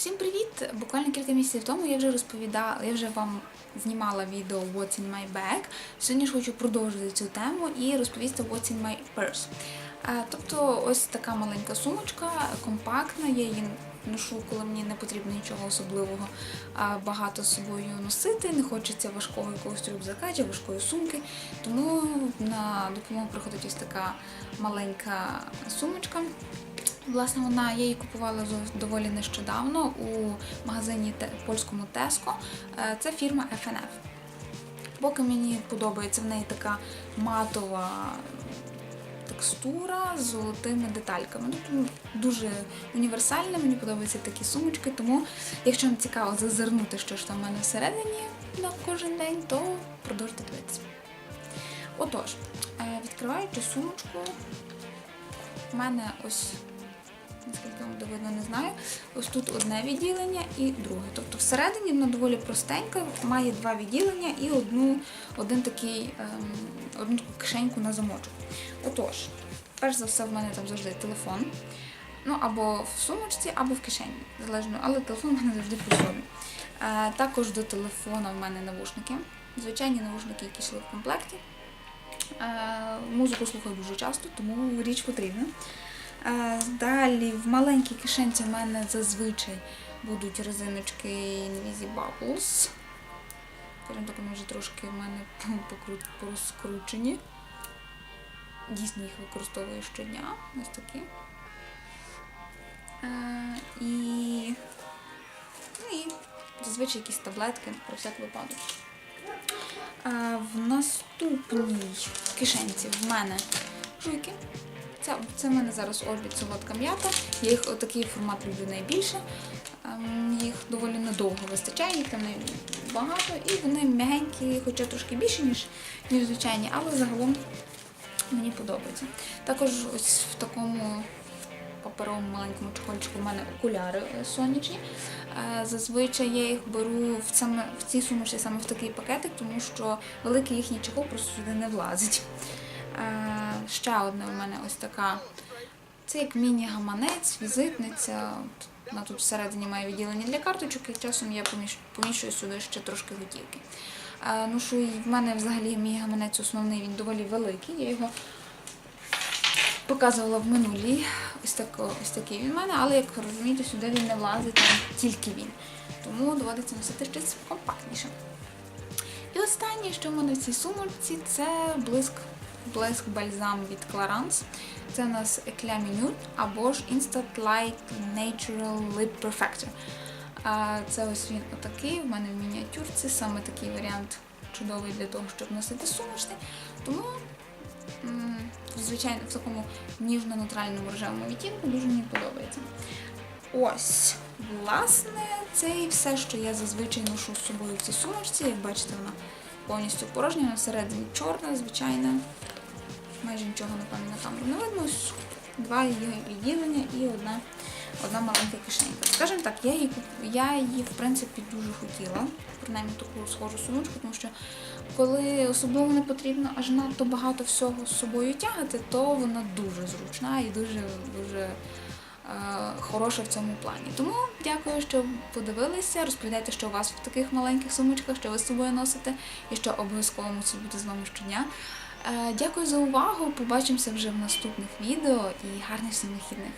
Всім привіт! Буквально кілька місяців тому я вже розповідала, я вже вам знімала відео What's in my bag. Сьогодні ж хочу продовжити цю тему і розповісти What's in my purse. Е, Тобто, ось така маленька сумочка, компактна. Я її ношу, коли мені не потрібно нічого особливого багато з собою носити. Не хочеться важкого якогось рюкзака чи важкої сумки. Тому на допомогу приходить ось така маленька сумочка. Власне, вона я її купувала доволі нещодавно у магазині польському Tesco. Е, Це фірма FNF. Поки мені подобається в неї така матова текстура з золотими детальками. Ну, дуже універсальна, мені подобаються такі сумочки, тому якщо вам цікаво зазирнути, що ж там в мене всередині на кожен день, то продовжуйте дивитися. Отож, е, відкриваючи сумочку, в мене ось наскільки вам видно, не знаю. Ось тут одне відділення і друге. Тобто всередині вона доволі простенька, має два відділення і одну, один такий, ем, одну таку кишеньку на замочок. Отож, перш за все, в мене там завжди телефон. Ну, або в сумочці, або в кишені, залежно, але телефон в мене завжди при собі. Е, також до телефона в мене навушники. Звичайні навушники, які йшли в комплекті. Е, музику слухаю дуже часто, тому річ потрібна. Далі в маленькій кишенці в мене зазвичай будуть резиночки Invisi Bubbles. Так, вони вже трошки в мене порозкручені. Дійсно їх використовую щодня. Ось такі. І, ну, і зазвичай якісь таблетки про всяк випадок. В наступній кишенці в мене жуйки. Це, це в мене зараз орбіт солодка м'ята. Я їх отакий формат люблю найбільше. Ем, Їх доволі недовго вистачає, їх там багато, і вони м'ягенькі, хоча трошки більше, ніж, ніж звичайні, але загалом мені подобається. Також ось в такому паперовому маленькому чохольчику в мене окуляри сонячні. Е, Зазвичай я їх беру в, саме, в цій сумочці саме в такий пакетик, тому що великий їхній чехол просто сюди не влазить. Ще одна у мене ось така. Це як міні-гаманець, візитниця. Вона тут всередині має відділення для карточок, і часом я поміщую сюди ще трошки готівки. Ну що в мене взагалі мій гаманець основний, він доволі великий. Я його показувала в минулій. Ось, тако, ось такий він в мене, але як розумієте, сюди він не влазить, там тільки він. Тому доводиться носити щось компактніше. І останнє, що в мене в цій сумочці, це блиск, блиск бальзам від Clarins. Це у нас Eclat Minute або ж Instant Light Natural Lip Perfector. Це ось він отакий, в мене в мініатюрці, саме такий варіант чудовий для того, щоб носити сумочки. Тому, звичайно, в такому ніжно-нейтральному рожевому відтінку дуже мені подобається. Ось, власне, це і все, що я зазвичай ношу з собою в цій сумочці. Як бачите, вона повністю порожня, всередині чорна, звичайна. Майже нічого, напевно, на камеру не видно. Два її відділення і одна, одна маленька кишенька. Скажімо так, я її, я її в принципі дуже хотіла, принаймні таку схожу сумочку, тому що коли особливо не потрібно аж надто багато всього з собою тягати, то вона дуже зручна і дуже дуже хороша в цьому плані. Тому дякую, що подивилися. Розповідайте, що у вас в таких маленьких сумочках, що ви з собою носите, і що обов'язково мусить бути з вами щодня. Е, Дякую за увагу. Побачимося вже в наступних відео і гарних всім вихідних.